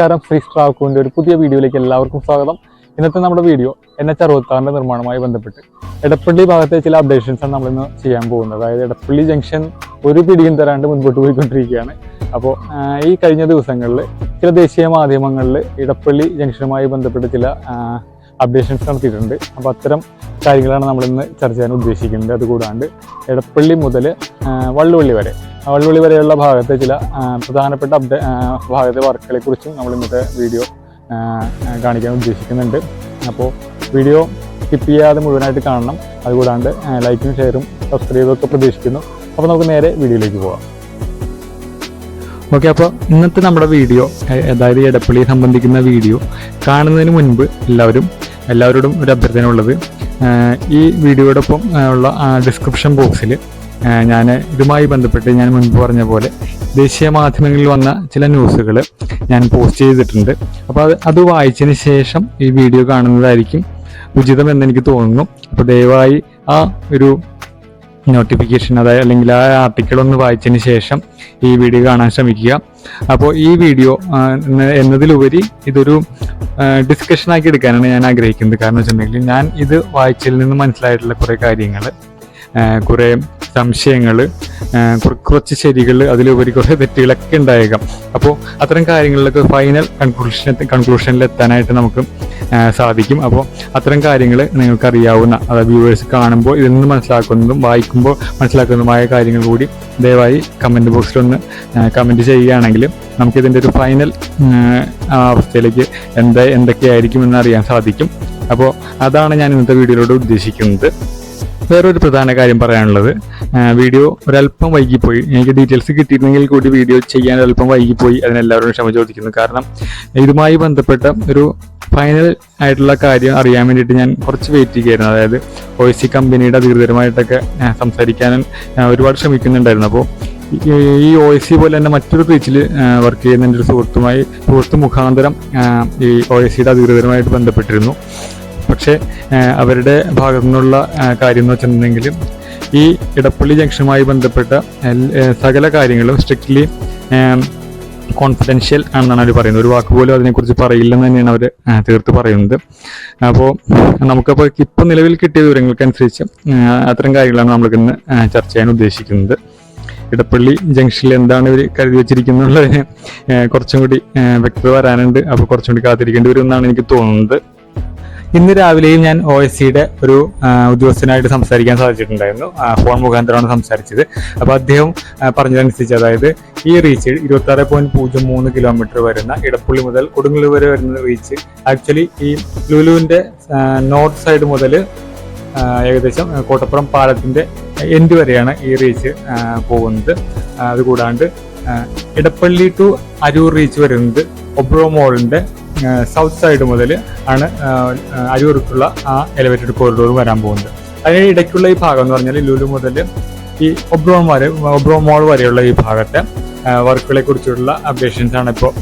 നമസ്കാരം. ശ്രീ സ്ട്രാക്കുവിന്റെ ഒരു പുതിയ വീഡിയോയിലേക്ക് എല്ലാവർക്കും സ്വാഗതം. ഇന്നത്തെ നമ്മുടെ വീഡിയോ എൻ എച്ച് അറുപത്താറിന്റെ നിർമ്മാണവുമായി ബന്ധപ്പെട്ട് എടപ്പള്ളി ഭാഗത്തെ ചില അപ്ഡേഷൻസാണ് നമ്മളിന്ന് ചെയ്യാൻ പോകുന്നത്. അതായത് എടപ്പള്ളി ജംഗ്ഷൻ ഒരു പിടിയും തരാണ്ട് മുൻപോട്ട് പോയിക്കൊണ്ടിരിക്കുകയാണ്. അപ്പോൾ ഈ കഴിഞ്ഞ ദിവസങ്ങളിൽ ചില ദേശീയ മാധ്യമങ്ങളിൽ ഇടപ്പള്ളി ജംഗ്ഷനുമായി ബന്ധപ്പെട്ട് ചില അപ്ഡേഷൻസ് നടത്തിയിട്ടുണ്ട്. അപ്പോൾ അത്തരം കാര്യങ്ങളാണ് നമ്മളിന്ന് ചർച്ച ചെയ്യാൻ ഉദ്ദേശിക്കുന്നത്. അതുകൂടാണ്ട് എടപ്പള്ളി മുതൽ വള്ളുവള്ളി വരെ. വള്ളുവള്ളി വരെയുള്ള ഭാഗത്തെ ചില പ്രധാനപ്പെട്ട അപ്ഡേ ഭാഗത്തെ വർക്കുകളെ കുറിച്ചും നമ്മൾ ഇന്നത്തെ വീഡിയോ കാണിക്കാൻ ഉദ്ദേശിക്കുന്നുണ്ട്. അപ്പോൾ വീഡിയോ സ്കിപ്പ് ചെയ്യാതെ മുഴുവനായിട്ട് കാണണം. അതുകൂടാണ്ട് ലൈക്കും ഷെയറും സബ്സ്ക്രൈബും ഒക്കെ പ്രതീക്ഷിക്കുന്നു. അപ്പോൾ നമുക്ക് നേരെ വീഡിയോയിലേക്ക് പോകാം ഓക്കെ അപ്പോൾ ഇന്നത്തെ നമ്മുടെ വീഡിയോ അതായത് എടപ്പള്ളിയെ സംബന്ധിക്കുന്ന വീഡിയോ കാണുന്നതിന് മുൻപ് എല്ലാവരും എല്ലാവരോടും ഒരു അഭ്യർത്ഥന ഉള്ളത് ഈ വീഡിയോയോടൊപ്പം ഉള്ള ഡിസ്ക്രിപ്ഷൻ ബോക്സിൽ ഞാൻ ഇതുമായി ബന്ധപ്പെട്ട് ഞാൻ മുൻപ് പറഞ്ഞ പോലെ ദേശീയ മാധ്യമങ്ങളിൽ വന്ന ചില ന്യൂസുകൾ ഞാൻ പോസ്റ്റ് ചെയ്തിട്ടുണ്ട്. അപ്പോൾ അത് അത് വായിച്ചതിന് ശേഷം ഈ വീഡിയോ കാണുന്നതായിരിക്കും ഉചിതം എന്ന് എനിക്ക് തോന്നുന്നു. അപ്പോൾ ദയവായി ആ ഒരു നോട്ടിഫിക്കേഷൻ അതായത് അല്ലെങ്കിൽ ആ ആർട്ടിക്കിൾ ഒന്ന് വായിച്ചതിന് ശേഷം ഈ വീഡിയോ കാണാൻ ശ്രമിക്കുക. അപ്പോൾ ഈ വീഡിയോ എന്നതിലുപരി ഇതൊരു ഡിസ്കഷനാക്കി എടുക്കാനാണ് ഞാൻ ആഗ്രഹിക്കുന്നത്. കാരണം വെച്ചിട്ടുണ്ടെങ്കിൽ ഞാൻ ഇത് വായിച്ചതിൽ നിന്ന് മനസ്സിലായിട്ടുള്ള കുറേ കാര്യങ്ങൾ കുറേ സംശയങ്ങൾ കുറച്ച് ശരികൾ അതിലുപരി കുറേ തെറ്റുകളൊക്കെ ഉണ്ടായേക്കാം. അപ്പോൾ അത്തരം കാര്യങ്ങളിലൊക്കെ ഫൈനൽ കൺക്ലൂഷൻ കൺക്ലൂഷനിൽ എത്താനായിട്ട് നമുക്ക് സാധിക്കും. അപ്പോൾ അത്തരം കാര്യങ്ങൾ നിങ്ങൾക്ക് അറിയാവുന്ന അതായത് വ്യൂവേഴ്സ് കാണുമ്പോൾ ഇതിൽ നിന്ന് മനസ്സിലാക്കുന്നതും വായിക്കുമ്പോൾ മനസ്സിലാക്കുന്നതുമായ കാര്യങ്ങൾ കൂടി ദയവായി കമന്റ് ബോക്സിലൊന്ന് കമന്റ് ചെയ്യുകയാണെങ്കിൽ നമുക്കിതിന്റെ ഒരു ഫൈനൽ അവസ്ഥയിലേക്ക് എന്താ എന്തൊക്കെയായിരിക്കും എന്ന് അറിയാൻ സാധിക്കും. അപ്പോൾ അതാണ് ഞാൻ ഇന്നത്തെ വീഡിയോയിലൂടെ ഉദ്ദേശിക്കുന്നത്. വേറൊരു പ്രധാന കാര്യം പറയാനുള്ളത്. വീഡിയോ ഒരല്പം വൈകിപ്പോയി. എനിക്ക് ഡീറ്റെയിൽസ് കിട്ടിയിരുന്നെങ്കിൽ കൂടി വീഡിയോ ചെയ്യാൻ ഒരല്പം വൈകിപ്പോയി. അതിനെല്ലാവരും ക്ഷമ ചോദിക്കുന്നു. കാരണം ഇതുമായി ബന്ധപ്പെട്ട ഒരു ഫൈനൽ ആയിട്ടുള്ള കാര്യം അറിയാൻ വേണ്ടിയിട്ട് ഞാൻ കുറച്ച് വെയിറ്റ് ചെയ്യുകയായിരുന്നു. അതായത് ഒ സി കമ്പനിയുടെ അധികൃതരുമായിട്ടൊക്കെ സംസാരിക്കാനും ഒരുപാട് ശ്രമിക്കുന്നുണ്ടായിരുന്നു. അപ്പോൾ ഈ ഒ സി പോലെ തന്നെ മറ്റൊരു പേജിൽ വർക്ക് ചെയ്യുന്ന എന്റെ ഒരു സുഹൃത്തുമായി സുഹൃത്ത് മുഖാന്തരം ഈ ഒ സിയുടെ അധികൃതരുമായിട്ട് ബന്ധപ്പെട്ടിരുന്നു. പക്ഷേ അവരുടെ ഭാഗത്തു നിന്നുള്ള കാര്യം എന്ന് വെച്ചിട്ടുണ്ടെങ്കിൽ ഈ ഇടപ്പള്ളി ജംഗ്ഷനുമായി ബന്ധപ്പെട്ട സകല കാര്യങ്ങളും സ്ട്രിക്ട്ലി കോൺഫിഡൻഷ്യൽ ആണെന്നാണ് അവർ പറയുന്നത്. ഒരു വാക്ക് പോലും അതിനെക്കുറിച്ച് പറയില്ലെന്ന് തന്നെയാണ് അവർ തീർത്ത് പറയുന്നത്. അപ്പോൾ നമുക്കപ്പോൾ ഇപ്പോൾ നിലവിൽ കിട്ടിയ വിവരങ്ങൾക്കനുസരിച്ച് അത്തരം കാര്യങ്ങളാണ് നമ്മൾക്ക് ഇന്ന് ചർച്ച ചെയ്യാൻ ഉദ്ദേശിക്കുന്നത്. ഇടപ്പള്ളി ജംഗ്ഷനിൽ എന്താണ് ഇവർ കരുതി വെച്ചിരിക്കുന്നുള്ളതിന് കുറച്ചും കൂടി വ്യക്തത വരാനുണ്ട്. അപ്പോൾ കുറച്ചും കൂടി കാത്തിരിക്കേണ്ടി വരും എന്നാണ് എനിക്ക് തോന്നുന്നത്. ഇന്ന് രാവിലെയും ഞാൻ ഒ എസ് സിയുടെ ഒരു ഉദ്യോഗസ്ഥനായിട്ട് സംസാരിക്കാൻ സാധിച്ചിട്ടുണ്ടായിരുന്നു. ഫോൺ മുഖാന്തരമാണ് സംസാരിച്ചത്. അപ്പോൾ അദ്ദേഹം പറഞ്ഞതനുസരിച്ച് അതായത് ഈ റീച്ച് ഇരുപത്തി ആറ് പോയിന്റ് പൂജ്യം മൂന്ന് കിലോമീറ്റർ വരുന്ന ഇടപ്പള്ളി മുതൽ കൊടുങ്ങല്ലൂർ വരെ വരുന്ന റീച്ച് ആക്ച്വലി ഈ ലുലുവിന്റെ നോർത്ത് സൈഡ് മുതൽ ഏകദേശം കോട്ടപ്പുറം പാലത്തിന്റെ എൻഡ് വരെയാണ് ഈ റീച്ച് പോകുന്നത്. അതുകൂടാണ്ട് ഇടപ്പള്ളി ടു അരൂർ റീച്ച് വരുന്നത് ഒബ്രോ മോളിന്റെ സൗത്ത് സൈഡ് മുതൽ ആണ് അരൂർക്കുള്ള ആ എലിവേറ്റഡ് കോറിഡോർ വരാൻ പോകുന്നത്. അതിന് ഇടയ്ക്കുള്ള ഈ ഭാഗം എന്ന് പറഞ്ഞാൽ ലുലു മുതൽ ഈ ഒബ്രോൺ വരെ ഒബ്രോ മോൾ വരെയുള്ള ഈ ഭാഗത്തെ വർക്കുകളെ കുറിച്ചുള്ള അപ്ഡേഷൻസ് ആണ് ഇപ്പോൾ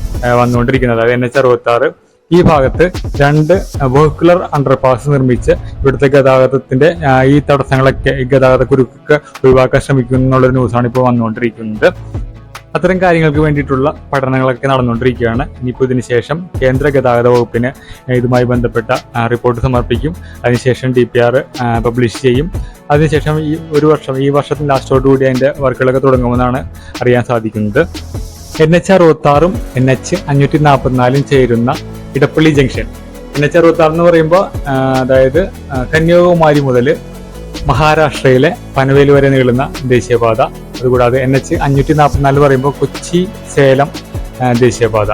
വന്നുകൊണ്ടിരിക്കുന്നത്. അതായത് എൻ എച്ച് അറുപത്തി ഈ ഭാഗത്ത് രണ്ട് വെഹിക്കുലർ അണ്ടർപാസ് നിർമ്മിച്ച് ഇവിടുത്തെ ഗതാഗതത്തിന്റെ ഈ തടസ്സങ്ങളൊക്കെ ഗതാഗത കുരുക്കൊക്കെ ഒഴിവാക്കാൻ ശ്രമിക്കുന്നു എന്നുള്ളൊരു ന്യൂസാണ് ഇപ്പോൾ വന്നുകൊണ്ടിരിക്കുന്നത്. അത്തരം കാര്യങ്ങൾക്ക് വേണ്ടിയിട്ടുള്ള പഠനങ്ങളൊക്കെ നടന്നുകൊണ്ടിരിക്കുകയാണ്. ഇനിയിപ്പോൾ ഇതിന് ശേഷം കേന്ദ്ര ഗതാഗത വകുപ്പിന് ഇതുമായി ബന്ധപ്പെട്ട റിപ്പോർട്ട് സമർപ്പിക്കും. അതിനുശേഷം ഡി പി ആർ പബ്ലിഷ് ചെയ്യും. അതിനുശേഷം ഈ ഒരു വർഷം ഈ വർഷത്തിന് ലാസ്റ്റോടുകൂടി അതിന്റെ വർക്കുകളൊക്കെ തുടങ്ങുമെന്നാണ് അറിയാൻ സാധിക്കുന്നത്. എൻ എച്ച് അറുപത്താറും എൻ എച്ച് അഞ്ഞൂറ്റി നാൽപ്പത്തിനാലും ചേരുന്ന ഇടപ്പള്ളി ജംഗ്ഷൻ. എൻ എച്ച് അറുപത്താറ് എന്ന് പറയുമ്പോൾ അതായത് കന്യാകുമാരി മുതൽ മഹാരാഷ്ട്രയിലെ പനവേലി വരെ നീളുന്ന ദേശീയപാത. അതുകൂടാതെ എൻ എച്ച് അഞ്ഞൂറ്റി നാൽപ്പത്തിനാല് പറയുമ്പോൾ കൊച്ചി സേലം ദേശീയപാത.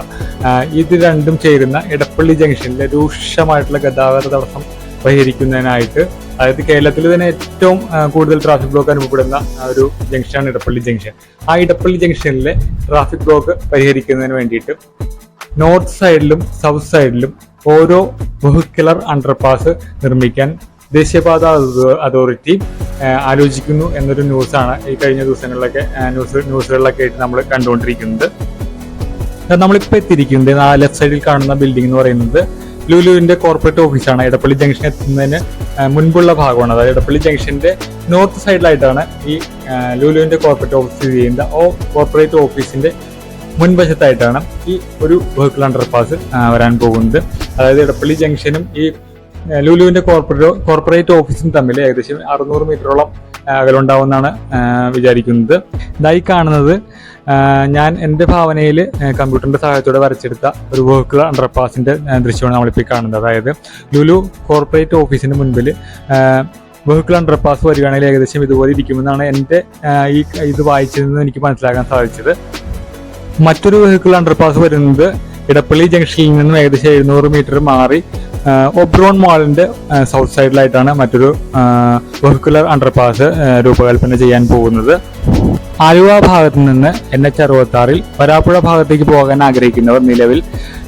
ഇത് രണ്ടും ചേരുന്ന ഇടപ്പള്ളി ജംഗ്ഷനിലെ രൂക്ഷമായിട്ടുള്ള ഗതാഗത തടസ്സം പരിഹരിക്കുന്നതിനായിട്ട് അതായത് കേരളത്തിൽ തന്നെ ഏറ്റവും കൂടുതൽ ട്രാഫിക് ബ്ലോക്ക് അനുഭവപ്പെടുന്ന ഒരു ജംഗ്ഷനാണ് ഇടപ്പള്ളി ജംഗ്ഷൻ. ആ ഇടപ്പള്ളി ജംഗ്ഷനിലെ ട്രാഫിക് ബ്ലോക്ക് പരിഹരിക്കുന്നതിന് വേണ്ടിയിട്ട് നോർത്ത് സൈഡിലും സൗത്ത് സൈഡിലും ഓരോ വെഹിക്കുലർ അണ്ടർപാസ് നിർമ്മിക്കാൻ ദേശീയപാത അതോറിറ്റി ആലോചിക്കുന്നു എന്നൊരു ന്യൂസാണ് ഈ കഴിഞ്ഞ ദിവസങ്ങളിലൊക്കെ ന്യൂസ് ന്യൂസുകളിലൊക്കെ ആയിട്ട് നമ്മൾ കണ്ടുകൊണ്ടിരിക്കുന്നത്. നമ്മളിപ്പോൾ എത്തിയിരിക്കുന്നത് ആ ലെഫ്റ്റ് സൈഡിൽ കാണുന്ന ബിൽഡിംഗ് എന്ന് പറയുന്നത് ലുലുവിന്റെ കോർപ്പറേറ്റ് ഓഫീസാണ് എടപ്പള്ളി ജംഗ്ഷൻ എത്തുന്നതിന് മുൻപുള്ള ഭാഗമാണ്. അതായത് എടപ്പള്ളി ജംഗ്ഷന്റെ നോർത്ത് സൈഡിലായിട്ടാണ് ഈ ലുലുവിന്റെ കോർപ്പറേറ്റ് ഓഫീസ് സ്ഥിതി ചെയ്യുന്നത്. ഓ കോർപ്പറേറ്റ് ഓഫീസിന്റെ മുൻവശത്തായിട്ടാണ് ഈ ഒരു വെഹിക്കിൾ അണ്ടർപാസ് വരാൻ പോകുന്നത്. അതായത് എടപ്പള്ളി ജംഗ്ഷനും ഈ ലുലുവിന്റെ കോർപ്പറേറ്റ് കോർപ്പറേറ്റ് ഓഫീസും തമ്മിൽ ഏകദേശം അറുന്നൂറ് മീറ്ററോളം അകലുണ്ടാവുമെന്നാണ് വിചാരിക്കുന്നത്. ഇതായി കാണുന്നത് ഞാൻ എന്റെ ഭാവനയിൽ കമ്പ്യൂട്ടറിന്റെ സഹായത്തോടെ വരച്ചെടുത്ത ഒരു വെഹിക്കിൾ അണ്ടർപാസിന്റെ ദൃശ്യമാണ് നമ്മളിപ്പോൾ കാണുന്നത്. അതായത് ലുലു കോർപ്പറേറ്റ് ഓഫീസിന് മുൻപിൽ വെഹിക്കിൾ അണ്ടർപാസ് വരികയാണെങ്കിൽ ഏകദേശം ഇതുപോലെ ഇരിക്കുമെന്നാണ് എന്റെ ഈ ഇത് വായിച്ചതിൽ നിന്ന് എനിക്ക് മനസ്സിലാക്കാൻ സാധിച്ചത്. മറ്റൊരു വെഹിക്കിൾ അണ്ടർപാസ് വരുന്നത് ഇടപ്പള്ളി ജംഗ്ഷനിൽ നിന്നും ഏകദേശം എഴുന്നൂറ് മീറ്റർ മാറി ഒബ്രോൺ മാളിന്റെ സൗത്ത് സൈഡിലായിട്ടാണ് മറ്റൊരു വെഹിക്കുലർ അണ്ടർപാസ് രൂപകൽപ്പന ചെയ്യാൻ പോകുന്നത്. ആലുവ ഭാഗത്ത് നിന്ന് എൻ എച്ച് അറുപത്തി ആറിൽ വരാപ്പുഴ ഭാഗത്തേക്ക് പോകാൻ ആഗ്രഹിക്കുന്നവർ നിലവിൽ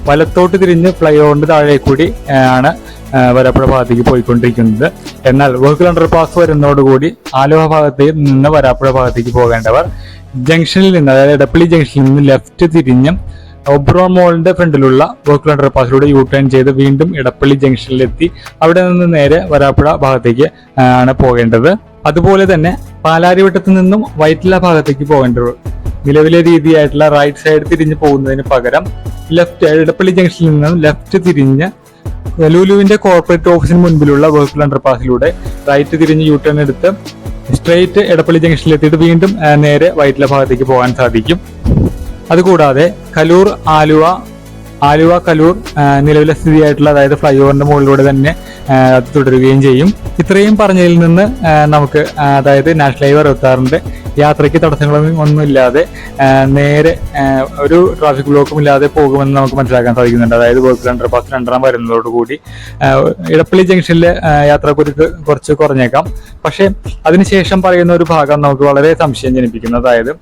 വലത്തോട്ട് തിരിഞ്ഞ് ഫ്ലൈ ഓവറിന്റെ താഴെ കൂടി ആണ് വരാപ്പുഴ ഭാഗത്തേക്ക് പോയിക്കൊണ്ടിരിക്കുന്നത്. എന്നാൽ വെഹിക്കിൾ അണ്ടർപാസ് വരുന്നതോടുകൂടി ആലുവ ഭാഗത്ത് നിന്ന് വരാപ്പുഴ ഭാഗത്തേക്ക് പോകേണ്ടവർ ജംഗ്ഷനിൽ നിന്ന് അതായത് എടപ്പള്ളി ജംഗ്ഷനിൽ നിന്ന് ലെഫ്റ്റ് തിരിഞ്ഞ് ഒബ്രോൺ മോളിന്റെ ഫ്രണ്ടിലുള്ള വെഹിക്കിൾ പാസിലൂടെ യു ടേൺ ചെയ്ത് വീണ്ടും ഇടപ്പള്ളി ജംഗ്ഷനിലെത്തി. അവിടെ നിന്ന് നേരെ വരാപ്പുഴ ഭാഗത്തേക്ക് ആണ് പോകേണ്ടത്. അതുപോലെ തന്നെ പാലാരിവട്ടത്തു നിന്നും വൈറ്റില ഭാഗത്തേക്ക് പോകേണ്ടത്. നിലവിലെ രീതിയായിട്ടുള്ള റൈറ്റ് സൈഡ് തിരിഞ്ഞ് പോകുന്നതിന് പകരം ലെഫ്റ്റ് ഇടപ്പള്ളി ജംഗ്ഷനിൽ നിന്നും ലെഫ്റ്റ് തിരിഞ്ഞ് ലുലുവിന്റെ കോർപ്പറേറ്റ് ഓഫീസിന് മുൻപിലുള്ള വെഹിക്കിൾ അണ്ടർപാസിലൂടെ റൈറ്റ് തിരിഞ്ഞ് യു ടേൺ എടുത്ത് സ്ട്രെയിറ്റ് ഇടപ്പള്ളി ജംഗ്ഷനിൽ എത്തിയിട്ട് വീണ്ടും നേരെ വൈറ്റില ഭാഗത്തേക്ക് പോകാൻ സാധിക്കും. അതുകൂടാതെ കലൂർ ആലുവ ആലുവ കലൂർ നിലവിലെ സ്ഥിതിയായിട്ടുള്ള അതായത് ഫ്ലൈ ഓവറിന്റെ മുകളിലൂടെ തന്നെ തുടരുകയും ചെയ്യും. ഇത്രയും പറഞ്ഞതിൽ നിന്ന് നമുക്ക് അതായത് നാഷണൽ ഹൈവേ അറുപത്താറിന്റെ യാത്രയ്ക്ക് തടസ്സങ്ങളൊന്നും ഒന്നുമില്ലാതെ നേരെ ഒരു ട്രാഫിക് ബ്ലോക്കും ഇല്ലാതെ പോകുമെന്ന് നമുക്ക് മനസ്സിലാക്കാൻ സാധിക്കുന്നുണ്ട്. അതായത് ബസ് രണ്ടര ബസ് രണ്ടെണ്ണം വരുന്നതോടുകൂടി കൂടി ഇടപ്പള്ളി ജംഗ്ഷനിലെ യാത്രാക്കുരുക്ക് കുറച്ച് കുറഞ്ഞേക്കാം. പക്ഷേ അതിനുശേഷം പറയുന്ന ഒരു ഭാഗം നമുക്ക് വളരെ സംശയം ജനിപ്പിക്കുന്നു. അതായത്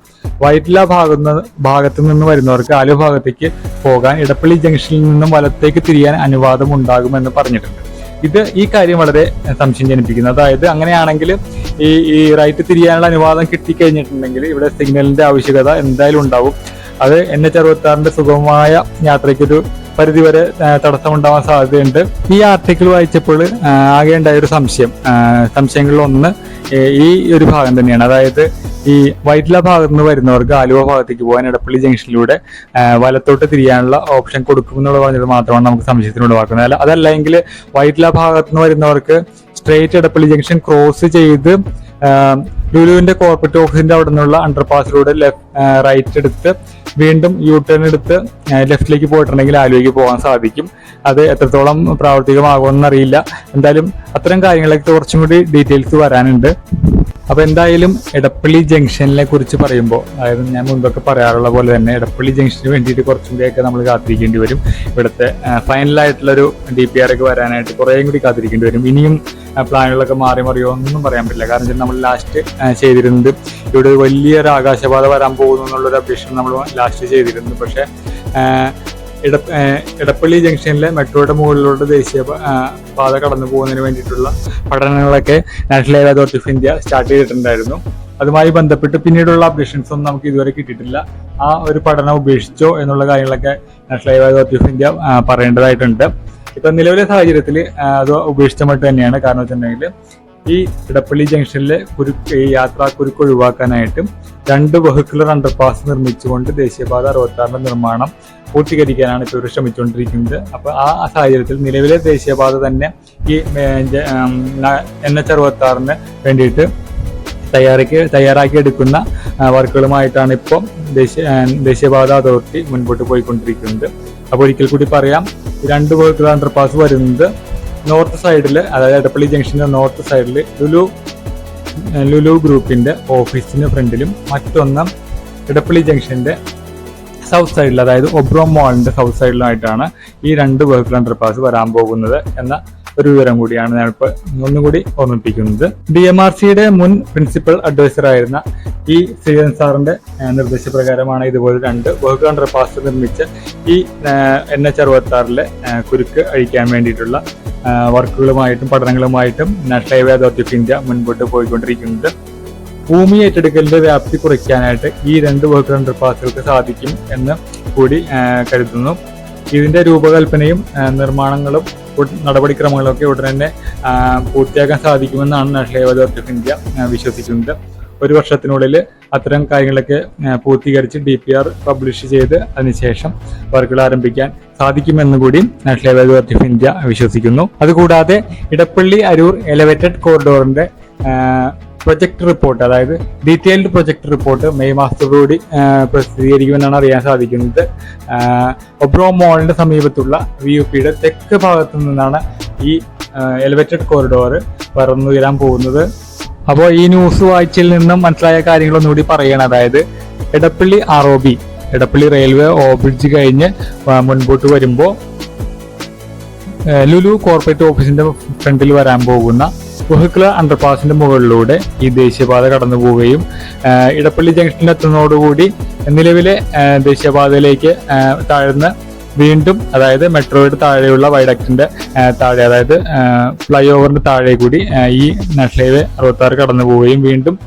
വൈറ്റില ഭാഗത്ത് ഭാഗത്തു നിന്ന് വരുന്നവർക്ക് ആലു ഭാഗത്തേക്ക് പോകാൻ ഇടപ്പള്ളി ജംഗ്ഷനിൽ നിന്നും വലത്തേക്ക് തിരിയാൻ അനുവാദം ഉണ്ടാകുമെന്ന് പറഞ്ഞിട്ടുണ്ട്. ഇത് ഈ കാര്യം വളരെ സംശയം ജനിപ്പിക്കുന്നു. അതായത് അങ്ങനെയാണെങ്കിൽ ഈ ഈ റൈറ്റ് തിരിയാനുള്ള അനുവാദം കിട്ടിക്കഴിഞ്ഞിട്ടുണ്ടെങ്കിൽ ഇവിടെ സിഗ്നലിന്റെ ആവശ്യകത എന്തായാലും ഉണ്ടാവും. അത് എൻ എച്ച് അറുപത്തി ആറിന്റെ സുഗമമായ യാത്രയ്ക്കൊരു പരിധിവരെ വരെ തടസ്സമുണ്ടാവാൻ സാധ്യതയുണ്ട്. ഈ ആർട്ടിക്കിൾ വായിച്ചപ്പോൾ ആകെ ഉണ്ടായ ഒരു സംശയം സംശയങ്ങളിൽ ഒന്ന് ഈ ഒരു ഭാഗം തന്നെയാണ്. അതായത് ഈ വൈറ്റില ഭാഗത്ത് നിന്ന് വരുന്നവർക്ക് ആലുവ ഭാഗത്തേക്ക് പോകാൻ ഇടപ്പള്ളി ജംഗ്ഷനിലൂടെ വലത്തോട്ട് തിരിയാനുള്ള ഓപ്ഷൻ കൊടുക്കും എന്നുള്ള പറഞ്ഞത് മാത്രമാണ് നമുക്ക് സംശയത്തിന് ഉളവാക്കുന്നത്. അല്ല അതല്ലെങ്കിൽ വൈറ്റില ഭാഗത്ത് നിന്ന് വരുന്നവർക്ക് സ്ട്രേറ്റ് ഇടപ്പള്ളി ജംഗ്ഷൻ ക്രോസ് ചെയ്ത് ലുലുവിന്റെ കോർപ്പറേറ്റ് ഓഫീസിന്റെ അവിടെ നിന്നുള്ള അണ്ടർപാസിലൂടെ റൈറ്റ് എടുത്ത് വീണ്ടും യു ടേൺ എടുത്ത് ലെഫ്റ്റിലേക്ക് പോയിട്ടുണ്ടെങ്കിൽ ആലുവയ്ക്ക് പോകാൻ സാധിക്കും. അത് എത്രത്തോളം പ്രാവർത്തികമാകുമെന്നറിയില്ല എന്തായാലും അത്തരം കാര്യങ്ങളൊക്കെ കുറച്ചും കൂടി ഡീറ്റെയിൽസ് വരാനുണ്ട്. അപ്പൊ എന്തായാലും എടപ്പള്ളി ജംഗ്ഷനിനെ കുറിച്ച് പറയുമ്പോൾ അതായത് ഞാൻ മുൻപൊക്കെ പറയാറുള്ള പോലെ തന്നെ എടപ്പള്ളി ജംഗ്ഷന് വേണ്ടിയിട്ട് കുറച്ചും കൂടിയൊക്കെ നമ്മൾ കാത്തിരിക്കേണ്ടി വരും. ഇവിടുത്തെ ഫൈനലായിട്ടുള്ള ഒരു ഡി പി ആർ ഒക്കെ വരാനായിട്ട് കുറേയും കൂടി കാത്തിരിക്കേണ്ടി വരും. ഇനിയും പ്ലാനുകളൊക്കെ മാറി മറിയോ ഒന്നും പറയാൻ പറ്റില്ല. കാരണം വെച്ചാൽ നമ്മൾ ലാസ്റ്റ് ചെയ്തിരുന്നത് ഇവിടെ വലിയൊരു ആകാശപാത വരാൻ പോകുന്നു എന്നുള്ളൊരു അപേക്ഷ നമ്മൾ ലാസ്റ്റ് ചെയ്തിരുന്നു. പക്ഷേ ഇട ഇടപ്പള്ളി ജംഗ്ഷനിലെ മെട്രോയുടെ മുകളിലൂടെ ദേശീയ പാത കടന്നു പോകുന്നതിന് വേണ്ടിയിട്ടുള്ള പഠനങ്ങളൊക്കെ National Highway Authority of India start ചെയ്തിട്ടുണ്ടായിരുന്നു. അതുമായി ബന്ധപ്പെട്ട് പിന്നീടുള്ള അപ്ഡേഷൻസ് ഒന്നും നമുക്ക് ഇതുവരെ കിട്ടിയിട്ടില്ല. ആ ഒരു പഠനം ഉപേക്ഷിച്ചോ എന്നുള്ള കാര്യങ്ങളൊക്കെ National Highway Authority of India പറയേണ്ടതായിട്ടുണ്ട്. ഇപ്പം നിലവിലെ സാഹചര്യത്തിൽ അത് ഉപേക്ഷിച്ച മട്ട് തന്നെയാണ്. കാരണം വെച്ചിട്ടുണ്ടെങ്കിൽ ഈ ഇടപ്പള്ളി ജംഗ്ഷനിലെ കുരുക്ക് യാത്രാ കുരുക്ക് ഒഴിവാക്കാനായിട്ടും രണ്ട് വെഹിക്കുലർ അണ്ടർപാസ് നിർമ്മിച്ചുകൊണ്ട് ദേശീയപാത അറുപത്താറിന്റെ നിർമ്മാണം പൂർത്തീകരിക്കാനാണ് ഇപ്പോൾ ശ്രമിച്ചുകൊണ്ടിരിക്കുന്നത്. അപ്പോൾ ആ സാഹചര്യത്തിൽ നിലവിലെ ദേശീയപാത തന്നെ ഈ എൻ എച്ച് അറുപത്താറിന് വേണ്ടിയിട്ട് തയ്യാറാക്കി തയ്യാറാക്കിയെടുക്കുന്ന വർക്കുകളുമായിട്ടാണ് ഇപ്പോൾ ദേശീയ ദേശീയപാത അതോറിറ്റി മുൻപോട്ട് പോയിക്കൊണ്ടിരിക്കുന്നത്. അപ്പോൾ ഒരിക്കൽ കൂടി പറയാം രണ്ട് രണ്ട് അണ്ടർ പാസ് വരുന്നത് നോർത്ത് സൈഡിൽ അതായത് എടപ്പള്ളി ജംഗ്ഷന്റെ നോർത്ത് സൈഡിൽ ലുലു ലുലു ഗ്രൂപ്പിന്റെ ഓഫീസിന് ഫ്രണ്ടിലും മറ്റൊന്ന് ഇടപ്പള്ളി ജംഗ്ഷന്റെ സൗത്ത് സൈഡിൽ അതായത് ഒബ്രോം മോളിന്റെ സൗത്ത് സൈഡിലായിട്ടാണ് ഈ രണ്ട് വെഹിക്കിൾ അണ്ടർപാസ് വരാൻ പോകുന്നത് എന്ന ഒരു വിവരം കൂടിയാണ് ഞാൻ ഇപ്പോൾ ഒന്നുകൂടി ഓർമ്മിപ്പിക്കുന്നത്. ഡി എം ആർ സിയുടെ മുൻ പ്രിൻസിപ്പൽ അഡ്വൈസർ ആയിരുന്ന ഈ ശ്രീധൻ സാറിന്റെ നിർദ്ദേശപ്രകാരമാണ് ഇതുപോലെ രണ്ട് വെഹിക്കിൾ അണ്ടർപാസ് നിർമ്മിച്ച് ഈ എൻ എച്ച് അറുപത്തി ആറിലെ കുരുക്ക് അഴിക്കാൻ വേണ്ടിയിട്ടുള്ള വർക്കുകളുമായിട്ടും പഠനങ്ങളുമായിട്ടും National Highway Authority of India മുൻപോട്ട് പോയിക്കൊണ്ടിരിക്കുന്നത് ഭൂമി ഏറ്റെടുക്കലിന്റെ വ്യാപ്തി കുറയ്ക്കാനായിട്ട് ഈ രണ്ട് വെഹിക്കിൾ അണ്ടർപാസുകൾക്ക് സാധിക്കും എന്ന് കൂടി കരുതുന്നു. ഇതിന്റെ രൂപകൽപ്പനയും നിർമ്മാണങ്ങളും നടപടിക്രമങ്ങളും ഒക്കെ ഉടൻ തന്നെ പൂർത്തിയാക്കാൻ സാധിക്കുമെന്നാണ് National Highway Authority of India വിശ്വസിക്കുന്നത്. ഒരു വർഷത്തിനുള്ളിൽ അത്തരം കാര്യങ്ങളൊക്കെ പൂർത്തീകരിച്ച് ഡി പി ആർ പബ്ലിഷ് ചെയ്ത് അതിനുശേഷം വർക്കുകൾ ആരംഭിക്കാൻ സാധിക്കുമെന്ന് കൂടി National Highway Authority of India വിശ്വസിക്കുന്നു. അതുകൂടാതെ ഇടപ്പള്ളി അരൂർ എലവേറ്റഡ് കോറിഡോറിന്റെ പ്രൊജക്ട് റിപ്പോർട്ട് അതായത് ഡീറ്റെയിൽഡ് പ്രൊജക്ട് റിപ്പോർട്ട് മെയ് മാസത്തോടുകൂടി പ്രസിദ്ധീകരിക്കുമെന്നാണ് അറിയാൻ സാധിക്കുന്നത്. ഒബ്രോ മോളിന്റെ സമീപത്തുള്ള വി യു പിയുടെ തെക്ക് ഭാഗത്തു നിന്നാണ് ഈ എലിവേറ്റഡ് കോറിഡോർ പറന്നുയരാൻ പോകുന്നത്. അപ്പോൾ ഈ ന്യൂസ് വായിച്ചിൽ നിന്നും മനസ്സിലായ കാര്യങ്ങളൊന്നും കൂടി പറയണം. അതായത് Edappally R O B Edappally railway overbridge കഴിഞ്ഞ് മുൻപോട്ട് വരുമ്പോൾ ലുലു കോർപ്പറേറ്റ് ഓഫീസിന്റെ ഫ്രണ്ടിൽ വരാൻ പോകുന്ന വെഹിക്കുലർ അണ്ടർപാസിന്റെ മുകളിലൂടെ ഈ ദേശീയപാത കടന്നു പോവുകയും ഇടപ്പള്ളി ജംഗ്ഷനിലെത്തുന്നതോടുകൂടി നിലവിലെ ദേശീയപാതയിലേക്ക് താഴ്ന്ന് വീണ്ടും അതായത് മെട്രോയുടെ താഴെയുള്ള വൈഡക്റ്റിന്റെ താഴെ അതായത് ഫ്ലൈ ഓവറിന്റെ താഴെ കൂടി ഈ നാഷണൽ ഹൈവേ അറുപത്താറ് കടന്നു പോവുകയും വീണ്ടും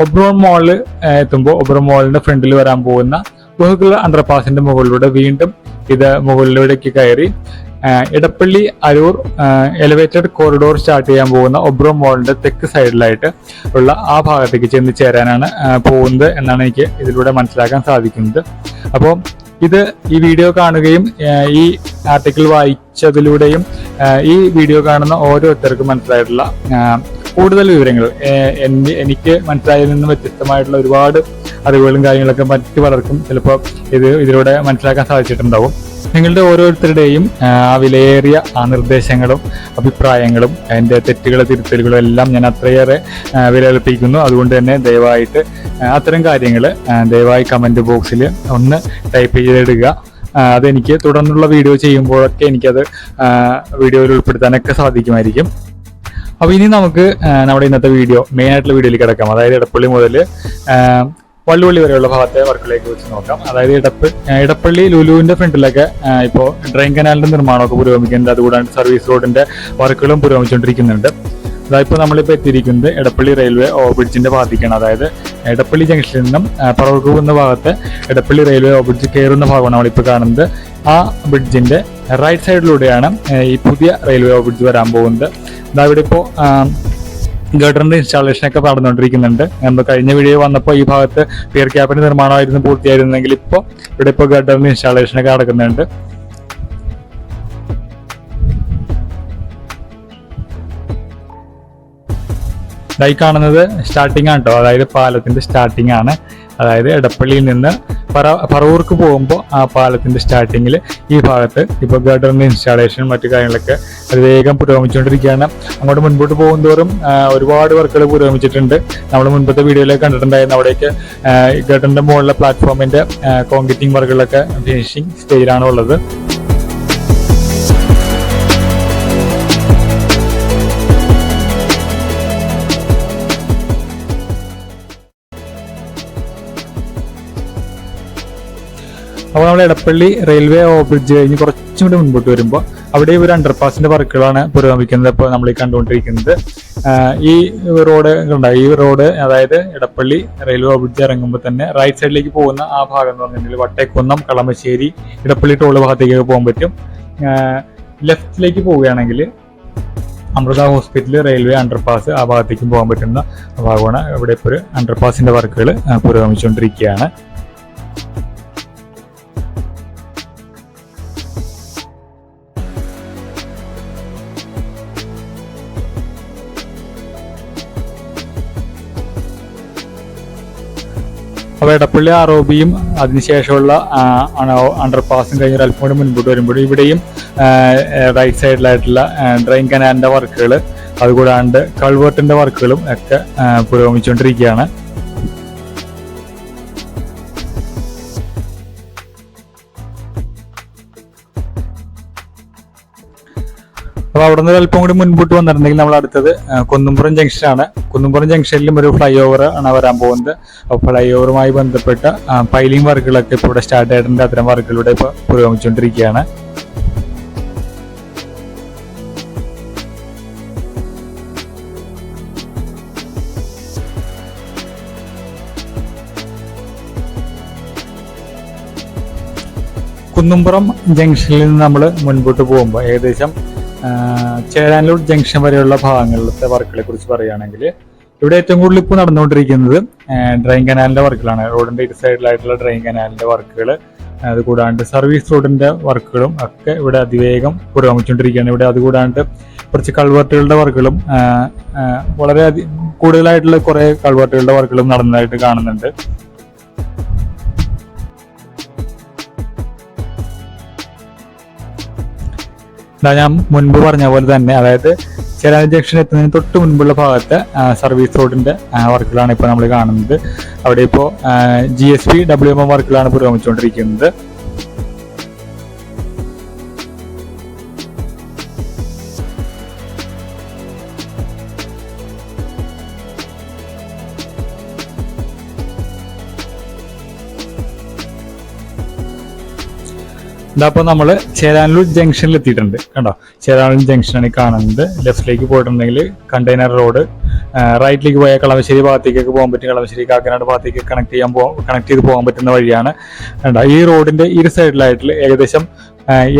ഒബ്രോൺ മോളിൽ എത്തുമ്പോൾ ഒബ്രോൺ മോളിന്റെ ഫ്രണ്ടിൽ വരാൻ പോകുന്ന വെഹിക്കുലർ അണ്ടർപാസിന്റെ മുകളിലൂടെ വീണ്ടും ഇത് മുകളിലൂടേക്ക് കയറി Edappally Aroor elevated corridor start ചെയ്യാൻ പോകുന്ന ഒബ്രോ മോളിന്റെ തെക്ക് സൈഡിലായിട്ട് ഉള്ള ആ ഭാഗത്തേക്ക് ചെന്ന് ചേരാനാണ് പോകുന്നത് എന്നാണ് എനിക്ക് ഇതിലൂടെ മനസ്സിലാക്കാൻ സാധിക്കുന്നത്. അപ്പോൾ ഇത് ഈ വീഡിയോ കാണുകയും ഈ ആർട്ടിക്കിൾ വായിച്ചതിലൂടെയും ഈ വീഡിയോ കാണുന്ന ഓരോരുത്തർക്കും മനസ്സിലായിട്ടുള്ള കൂടുതൽ വിവരങ്ങൾ. എനിക്ക് മനസ്സിലായതിൽ നിന്നും വ്യത്യസ്തമായിട്ടുള്ള ഒരുപാട് അറിവുകളും കാര്യങ്ങളൊക്കെ മറ്റു പലർക്കും ചിലപ്പോൾ ഇത് ഇതിലൂടെ മനസ്സിലാക്കാൻ സാധിച്ചിട്ടുണ്ടാവും. നിങ്ങളുടെ ഓരോരുത്തരുടെയും വിലയേറിയ ആ നിർദ്ദേശങ്ങളും അഭിപ്രായങ്ങളും അതിന്റെ തെറ്റുകൾ തിരുത്തലുകളും എല്ലാം ഞാൻ അത്രയേറെ വിലകൽപ്പിക്കുന്നു. അതുകൊണ്ട് തന്നെ ദയവായിട്ട് അത്തരം കാര്യങ്ങൾ ദയവായി കമന്റ് ബോക്സിൽ ഒന്ന് ടൈപ്പ് ചെയ്തിടുക അതെനിക്ക് തുടർന്നുള്ള വീഡിയോ ചെയ്യുമ്പോഴൊക്കെ എനിക്കത് വീഡിയോയിൽ ഉൾപ്പെടുത്താനൊക്കെ സാധിക്കുമായിരിക്കും. അപ്പോൾ ഇനി നമുക്ക് നമ്മുടെ ഇന്നത്തെ വീഡിയോ മെയിൻ ആയിട്ടുള്ള വീഡിയോയിലേക്ക് കിടക്കാം. അതായത് ഇടപ്പള്ളി മുതൽ വള്ളുവള്ളി വരെയുള്ള ഭാഗത്തെ വർക്കിലേക്ക് വെച്ച് നോക്കാം. അതായത് ഇടപ്പ് ഇടപ്പള്ളി ലുലുവിന്റെ ഫ്രണ്ടിലൊക്കെ ഇപ്പോൾ ഡ്രെയിൻ കനാലിന്റെ നിർമ്മാണമൊക്കെ പുരോഗമിക്കുന്നുണ്ട്. അതുകൂടാണ്ട് സർവീസ് റോഡിന്റെ വർക്കുകളും പുരോഗമിച്ചുകൊണ്ടിരിക്കുന്നുണ്ട്. അതായത് നമ്മളിപ്പോൾ എത്തിയിരിക്കുന്നത് ഇടപ്പള്ളി റെയിൽവേ ഓവർബ്രിഡ്ജിന്റെ ഭാഗത്തേക്കാണ്. അതായത് ഇടപ്പള്ളി ജംഗ്ഷനിൽ നിന്നും എന്ന ഭാഗത്തെ എടപ്പള്ളി റെയിൽവേ ഓവർബ്രിഡ്ജ് കയറുന്ന ഭാഗമാണ് നമ്മളിപ്പോൾ കാണുന്നത്. ആ ബ്രിഡ്ജിന്റെ റൈറ്റ് സൈഡിലൂടെയാണ് ഈ പുതിയ റെയിൽവേ ഓവർബ്രിഡ്ജ് വരാൻ പോകുന്നത്. അതാ ഇവിടെ ഇപ്പോൾ ഇൻസ്റ്റാളേഷൻ ഒക്കെ നടന്നുകൊണ്ടിരിക്കുന്നുണ്ട്. നമ്മൾ കഴിഞ്ഞ വീഡിയോ വന്നപ്പോൾ ഈ ഭാഗത്ത് പിയർ ക്യാപ്പിന്റെ നിർമ്മാണമായിരുന്നു പൂർത്തിയായിരുന്നെങ്കിൽ ഇപ്പോൾ ഇവിടെ ഇപ്പോൾ ഇൻസ്റ്റാളേഷൻ ഒക്കെ നടക്കുന്നുണ്ട് ഇതായി കാണുന്നത് സ്റ്റാർട്ടിംഗ് ആണ് കേട്ടോ അതായത് പാലത്തിന്റെ സ്റ്റാർട്ടിംഗ് ആണ്. അതായത് എടപ്പള്ളിയിൽ നിന്ന് പറ പറവൂർക്ക് പോകുമ്പോൾ ആ പാലത്തിന്റെ സ്റ്റാർട്ടിങ്ങിൽ ഈ ഭാഗത്ത് ഇപ്പോൾ ഗഡറിന്റെ ഇൻസ്റ്റാളേഷൻ മറ്റു കാര്യങ്ങളൊക്കെ അത് വേഗം പുരോഗമിച്ചുകൊണ്ടിരിക്കുകയാണ്. അങ്ങോട്ട് മുൻപോട്ട് പോകുന്തോറും തോറും ഒരുപാട് വർക്കുകൾ പുരോഗമിച്ചിട്ടുണ്ട്. നമ്മൾ മുൻപത്തെ വീഡിയോയിലൊക്കെ കണ്ടിട്ടുണ്ടായിരുന്നു അവിടേക്ക് ഗഡറിന്റെ മുകളിലെ പ്ലാറ്റ്ഫോമിന്റെ കോൺക്രീറ്റിംഗ് വർക്കുകളൊക്കെ ഫിനിഷിംഗ് സ്റ്റേജിലാണ് ഉള്ളത്. അപ്പോൾ നമ്മൾ എടപ്പള്ളി റെയിൽവേ ഓവർബ്രിഡ്ജ് കഴിഞ്ഞ് കുറച്ചും കൂടി മുൻപോട്ട് വരുമ്പോൾ അവിടെ ഒരു അണ്ടർപാസിന്റെ വർക്കുകളാണ് പുരോഗമിക്കുന്നത് ഇപ്പോൾ നമ്മൾ ഈ കണ്ടുകൊണ്ടിരിക്കുന്നത്. ഈ റോഡ് കണ്ടോ ഈ റോഡ് അതായത് എടപ്പള്ളി റെയിൽവേ ഓവർബ്രിഡ്ജ് ഇറങ്ങുമ്പോൾ തന്നെ റൈറ്റ് സൈഡിലേക്ക് പോകുന്ന ആ ഭാഗം എന്ന് പറഞ്ഞിട്ടുണ്ടെങ്കിൽ വട്ടേക്കുന്നം കളമശ്ശേരി ഇടപ്പള്ളി ടോൾ ഭാഗത്തേക്കൊക്കെ പോകാൻ പറ്റും. ലെഫ്റ്റിലേക്ക് പോവുകയാണെങ്കിൽ അമൃത ഹോസ്പിറ്റൽ റെയിൽവേ അണ്ടർപാസ് ആ ഭാഗത്തേക്കും പോകാൻ പറ്റുന്ന ഭാഗമാണ്. ഇവിടെ ഇപ്പോൾ ഒരു അണ്ടർപാസിന്റെ വർക്കുകൾ പുരോഗമിച്ചുകൊണ്ടിരിക്കുകയാണ്. അപ്പോൾ എടപ്പള്ളി ആർ ഒ ബിയും അതിനുശേഷമുള്ള അണ്ടർപാസും കഴിഞ്ഞ ഒരു അല്പം കൂടി മുൻപോട്ട് വരുമ്പോൾ ഇവിടെയും റൈറ്റ് സൈഡിലായിട്ടുള്ള ഡ്രെയിൻ കനാലിന്റെ വർക്കുകൾ അതുകൂടാണ്ട് കൾവേർട്ടിന്റെ വർക്കുകളും ഒക്കെ പുരോഗമിച്ചുകൊണ്ടിരിക്കുകയാണ്. അപ്പോൾ അവിടെ നിന്ന് അല്പം കൂടി മുൻപോട്ട് വന്നിട്ടുണ്ടെങ്കിൽ നമ്മൾ അടുത്തത് കുന്നുംപുറം ജംഗ്ഷനാണ്. കുന്നുംപുറം ജംഗ്ഷനിലും ഒരു ഫ്ലൈ ഓവർ ആണ് വരാൻ പോകുന്നത്. അപ്പോൾ ഫ്ലൈ ഓവറുമായി ബന്ധപ്പെട്ട പൈലിംഗ് വർക്കുകളൊക്കെ ഇപ്പോൾ ഇവിടെ സ്റ്റാർട്ട് ആയിട്ടുണ്ട്. അത്തരം വർക്കുകളിലൂടെ ഇപ്പോൾ പുരോഗമിച്ചുകൊണ്ടിരിക്കുകയാണ്. കുന്നുംപുറം ജംഗ്ഷനിൽ നിന്ന് നമ്മൾ മുൻപോട്ട് പോകുമ്പോൾ ഏകദേശം ചേരാനൂർ ജംഗ്ഷൻ വരെയുള്ള ഭാഗങ്ങളിലത്തെ വർക്കുകളെ കുറിച്ച് പറയുകയാണെങ്കിൽ ഇവിടെ ഏറ്റവും കൂടുതൽ ഇപ്പോൾ നടന്നുകൊണ്ടിരിക്കുന്നത് ഡ്രെയിൻ കനാലിന്റെ വർക്കുകളാണ്. റോഡിന്റെ ഇരു സൈഡിലായിട്ടുള്ള ഡ്രെയിൻ കനാലിന്റെ വർക്കുകൾ അത് കൂടാണ്ട് സർവീസ് റോഡിന്റെ വർക്കുകളും ഒക്കെ ഇവിടെ അതിവേഗം പുരോഗമിച്ചുകൊണ്ടിരിക്കുകയാണ്. ഇവിടെ അതുകൂടാണ്ട് കുറച്ച് കൾവർട്ടുകളുടെ വർക്കുകളും വളരെ കൂടുതലായിട്ടുള്ള കുറേ കൾവർട്ടുകളുടെ വർക്കുകളും നടന്നതായിട്ട് കാണുന്നുണ്ട്. ഞാൻ മുൻപ് പറഞ്ഞ പോലെ തന്നെ അതായത് ചെലാൻ ജംഗ്ഷൻ എത്തുന്നതിന് തൊട്ട് മുൻപുള്ള ഭാഗത്തെ സർവീസ് റോഡിന്റെ വർക്കുകളാണ് ഇപ്പോൾ നമ്മൾ കാണുന്നത്. അവിടെ ഇപ്പോൾ G S P W M വർക്കുകളാണ് പുരോഗമിച്ചുകൊണ്ടിരിക്കുന്നത്. ഇതപ്പോൾ നമ്മൾ ചേരാനൂർ ജംഗ്ഷനിൽ എത്തിയിട്ടുണ്ട്. കണ്ടോ? ചേരാനൂർ ജംഗ്ഷനാണ് ഈ കാണുന്നത്. ലെഫ്റ്റിലേക്ക് പോയിട്ടുണ്ടെങ്കിൽ കണ്ടെയ്നർ റോഡ് റൈറ്റിലേക്ക് പോയാൽ കളമശ്ശേരി ഭാഗത്തേക്കൊക്കെ പോകാൻ പറ്റും. കളമശ്ശേരി കാക്കനാട് ഭാഗത്തേക്ക് കണക്ട് ചെയ്യാൻ പോ കണക്ട് ചെയ്ത് പോകാൻ പറ്റുന്ന വഴിയാണ്. കണ്ടോ? ഈ റോഡിന്റെ ഇരു സൈഡിലായിട്ട് ഏകദേശം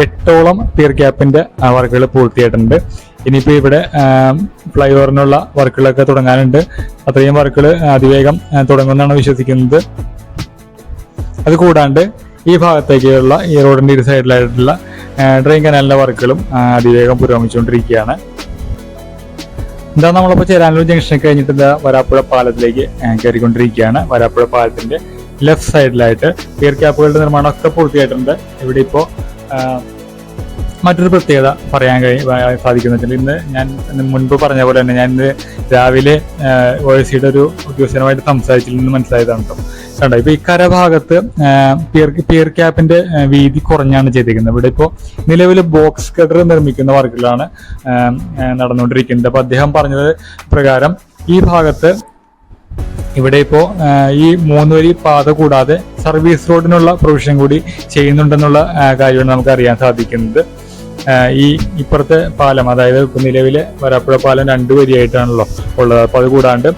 എട്ടോളം പിയർ ക്യാപ്പിന്റെ വർക്കുകൾ പൂർത്തിയായിട്ടുണ്ട്. ഇനിയിപ്പോൾ ഇവിടെ ഫ്ലൈ ഓവറിനുള്ള വർക്കുകളൊക്കെ തുടങ്ങാനുണ്ട്. അത്രയും വർക്കുകൾ അതിവേഗം തുടങ്ങുമെന്നാണ് വിശ്വസിക്കുന്നത്. അത് കൂടാണ്ട് ഈ ഭാഗത്തേക്കുള്ള ഈ റോഡിന്റെ ഇരു സൈഡിലായിട്ടുള്ള ഡ്രെയിൻ കനാലിന്റെ വർക്കുകളും അതിവേഗം പുരോഗമിച്ചുകൊണ്ടിരിക്കുകയാണ്. എന്താ നമ്മളിപ്പോൾ ചേരാനൂർ ജംഗ്ഷൻ കഴിഞ്ഞിട്ട് എന്താ വരാപ്പുഴ പാലത്തിലേക്ക് കയറിക്കൊണ്ടിരിക്കുകയാണ്. വരാപ്പുഴ പാലത്തിന്റെ ലെഫ്റ്റ് സൈഡിലായിട്ട് പിയർ ക്യാപ്പുകളുടെ നിർമ്മാണം ഒക്കെ പൂർത്തിയായിട്ടുണ്ട്. ഇവിടെ ഇപ്പോൾ മറ്റൊരു പ്രത്യേകത പറയാൻ കഴി സാധിക്കുന്ന വെച്ചാൽ ഇന്ന് ഞാൻ മുൻപ് പറഞ്ഞ പോലെ തന്നെ ഞാൻ ഇന്ന് രാവിലെ ഒ എസ് സിയുടെ ഒരു ഉദ്യോഗസ്ഥനുമായിട്ട് സംസാരിച്ചിൽ നിന്ന് മനസ്സിലായതാണ് കേട്ടോ കണ്ടോ ഇപ്പൊ ഈ കരഭാഗത്ത് പിയർ പിയർ ക്യാപ്പിന്റെ വീതി കുറഞ്ഞാണ് ചെയ്തിരിക്കുന്നത്. ഇവിടെ ഇപ്പോൾ നിലവിൽ ബോക്സ് കട്ടർ നിർമ്മിക്കുന്ന വർക്കുകളാണ് നടന്നുകൊണ്ടിരിക്കുന്നത്. അപ്പൊ അദ്ദേഹം പറഞ്ഞത് പ്രകാരം ഈ ഭാഗത്ത് ഇവിടെ ഇപ്പോ ഈ മൂന്ന് വരി പാത കൂടാതെ സർവീസ് റോഡിനുള്ള പ്രൊവിഷൻ കൂടി ചെയ്യുന്നുണ്ടെന്നുള്ള കാര്യമാണ് നമുക്ക് അറിയാൻ സാധിക്കുന്നത്. ഈ ഇപ്പുറത്തെ പാലം അതായത് നിലവിലെ വരാപ്പുഴ പാലം രണ്ട് വരിയായിട്ടാണല്ലോ ഉള്ളത്. അപ്പോൾ അത് കൂടാണ്ട്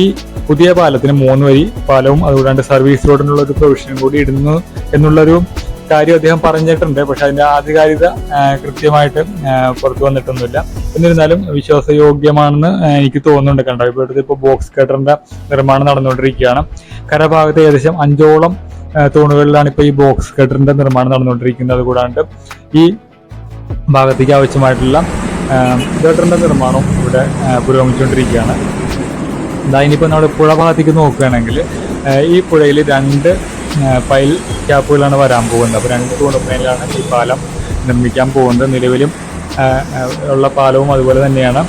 ഈ പുതിയ പാലത്തിന് മൂന്ന് വരി പാലവും അതുകൂടാണ്ട് സർവീസ് റോഡിനുള്ള ഒരു പ്രൊവിഷനും കൂടി ഇടുന്നു എന്നുള്ളൊരു കാര്യം അദ്ദേഹം പറഞ്ഞിട്ടുണ്ട്. പക്ഷെ അതിന്റെ ആധികാരികത കൃത്യമായിട്ട് പുറത്തു വന്നിട്ടൊന്നുമില്ല. എന്നിരുന്നാലും വിശ്വാസയോഗ്യമാണെന്ന് എനിക്ക് തോന്നുന്നുണ്ട് കണ്ടോ? ഇപ്പോഴത്തെ ഇപ്പോൾ ബോക്സ് കട്ടറിന്റെ നിർമ്മാണം നടന്നുകൊണ്ടിരിക്കുകയാണ്. കരഭാഗത്ത് ഏകദേശം അഞ്ചോളം തൂണുകളിലാണ് ഇപ്പോൾ ഈ ബോക്സ് കട്ടറിന്റെ നിർമ്മാണം നടന്നുകൊണ്ടിരിക്കുന്നത്. കൂടാണ്ട് ഈ ഭാഗത്തേക്ക് ആവശ്യമായിട്ടുള്ള ഗട്ടറിന്റെ നിർമ്മാണവും ഇവിടെ പുരോഗമിച്ചുകൊണ്ടിരിക്കുകയാണ്. ഇതാ ഇനിയിപ്പോൾ നമ്മൾ പുഴ ഭാഗത്തേക്ക് നോക്കുകയാണെങ്കിൽ ഈ പുഴയിൽ രണ്ട് പൈൽ ക്യാപ്പുകളാണ് വരാൻ പോകുന്നത്. അപ്പോൾ രണ്ട് തൂണുമേലാണ് ഈ പാലം നിർമ്മിക്കാൻ പോകുന്നത്. നിലവിലും ഉള്ള പാലവും അതുപോലെ തന്നെയാണ്.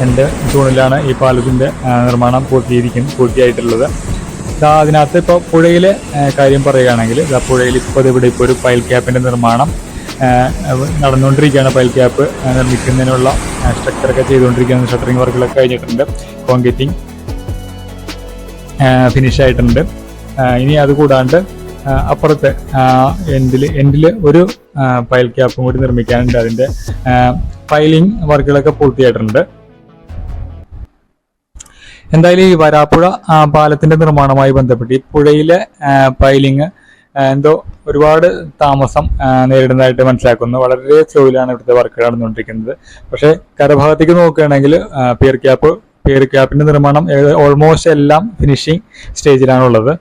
രണ്ട് തൂണിലാണ് ഈ പാലത്തിന്റെ നിർമ്മാണം പൂർത്തീകരിക്കും പൂർത്തിയായിട്ടുള്ളത്. അതിനകത്ത് ഇപ്പോൾ പുഴയിലെ കാര്യം പറയുകയാണെങ്കിൽ പുഴയിൽ ഇപ്പോൾ ഇവിടെ ഇപ്പോൾ ഒരു പൈൽ ക്യാപ്പിന്റെ നിർമ്മാണം നടന്നുകൊണ്ടിരിക്കുകയാണ് പൈൽ ക്യാപ്പ് നിർമ്മിക്കുന്നതിനുള്ള സ്ട്രക്ചറൊക്കെ ചെയ്തുകൊണ്ടിരിക്കുകയാണ്. ഷട്ടറിങ് വർക്കുകളൊക്കെ കഴിഞ്ഞിട്ടുണ്ട്. കോൺക്രീറ്റിംഗ് ഫിനിഷ് ആയിട്ടുണ്ട്. ഇനി അത് കൂടാണ്ട് അപ്പുറത്തെ എൻഡിൽ എൻഡിൽ ഒരു പൈൽ ക്യാപ്പും കൂടി നിർമ്മിക്കാനുണ്ട്. അതിന്റെ ഫൈലിംഗ് വർക്കുകളൊക്കെ പൂർത്തിയായിട്ടുണ്ട്. എന്തായാലും ഈ വരാപ്പുഴ പാലത്തിന്റെ നിർമ്മാണവുമായി ബന്ധപ്പെട്ട് ഈ പുഴയിലെ പൈലിങ് എന്തോ ഒരുപാട് താമസം നേരിടുന്നതായിട്ട് മനസ്സിലാക്കുന്നു. വളരെ സ്ലോയിലാണ് ഇവിടുത്തെ വർക്ക് നടന്നുകൊണ്ടിരിക്കുന്നത്. പക്ഷേ കരഭാഗത്തേക്ക് നോക്കുകയാണെങ്കിൽ പിയർ ക്യാപ്പ് പിയർ ക്യാപ്പിന്റെ നിർമ്മാണം ഓൾമോസ്റ്റ് എല്ലാം ഫിനിഷിംഗ് സ്റ്റേജിലാണുള്ളത്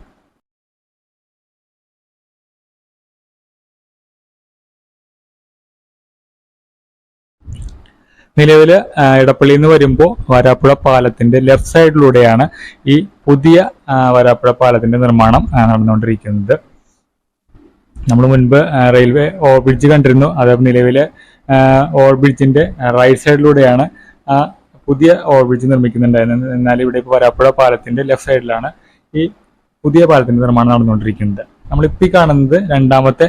നിലവിൽ ഇടപ്പള്ളിയിൽ നിന്ന് വരുമ്പോൾ വരാപ്പുഴ പാലത്തിന്റെ ലെഫ്റ്റ് സൈഡിലൂടെയാണ് ഈ പുതിയ വരാപ്പുഴ പാലത്തിന്റെ നിർമ്മാണം നടന്നുകൊണ്ടിരിക്കുന്നത്. നമ്മൾ മുൻപ് റെയിൽവേ ഓവർ ബ്രിഡ്ജ് കണ്ടിരുന്നു. അത് നിലവിലെ ഓവർ ബ്രിഡ്ജിന്റെ റൈറ്റ് സൈഡിലൂടെയാണ് ആ പുതിയ ഓവർ ബ്രിഡ്ജ് നിർമ്മിക്കുന്നുണ്ടായിരുന്നത്. എന്നാൽ ഇവിടെ ഇപ്പോൾ വരാപ്പുഴ പാലത്തിന്റെ ലെഫ്റ്റ് സൈഡിലാണ് ഈ പുതിയ പാലത്തിന്റെ നിർമ്മാണം നടന്നുകൊണ്ടിരിക്കുന്നത്. നമ്മളിപ്പോൾ ഈ കാണുന്നത് രണ്ടാമത്തെ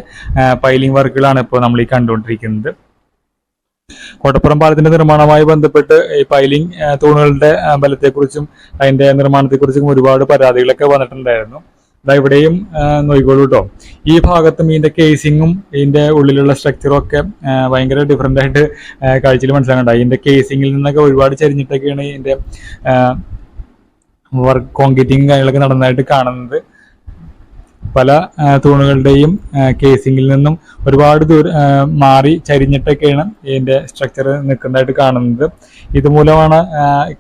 പൈലിംഗ് വർക്കുകളാണ് ഇപ്പോൾ നമ്മൾ ഈ കണ്ടുകൊണ്ടിരിക്കുന്നത്. കോട്ടപ്പുറം പാലത്തിന്റെ നിർമ്മാണവുമായി ബന്ധപ്പെട്ട് ഈ പൈലിംഗ് തൂണുകളുടെ ബലത്തെക്കുറിച്ചും അതിന്റെ നിർമ്മാണത്തെക്കുറിച്ചും ഒരുപാട് പരാതികളൊക്കെ വന്നിട്ടുണ്ടായിരുന്നു. ഇതാ ഇവിടെയും നോയിക്കോളൂ കേട്ടോ ഈ ഭാഗത്തും ഇതിന്റെ കേസിങ്ങും ഇതിന്റെ ഉള്ളിലുള്ള സ്ട്രക്ചറും ഒക്കെ ഭയങ്കര ഡിഫറെന്റ് ആയിട്ട് കാഴ്ചയിൽ മനസ്സിലാക്കണ്ട ഇതിന്റെ കേസിങ്ങിൽ നിന്നൊക്കെ ഒരുപാട് ചരിഞ്ഞിട്ടൊക്കെയാണ് ഇതിന്റെ വർക്ക് കോൺക്രീറ്റിംഗ് കാര്യങ്ങളൊക്കെ നടന്നതായിട്ട് കാണുന്നത്. പല തൂണുകളുടെയും കേസിംഗിൽ നിന്നും ഒരുപാട് ദൂരം മാറി ചരിഞ്ഞിട്ടൊക്കെയാണ് ഇതിന്റെ സ്ട്രക്ചർ നിൽക്കുന്നതായിട്ട് കാണുന്നത്. ഇതുമൂലമാണ്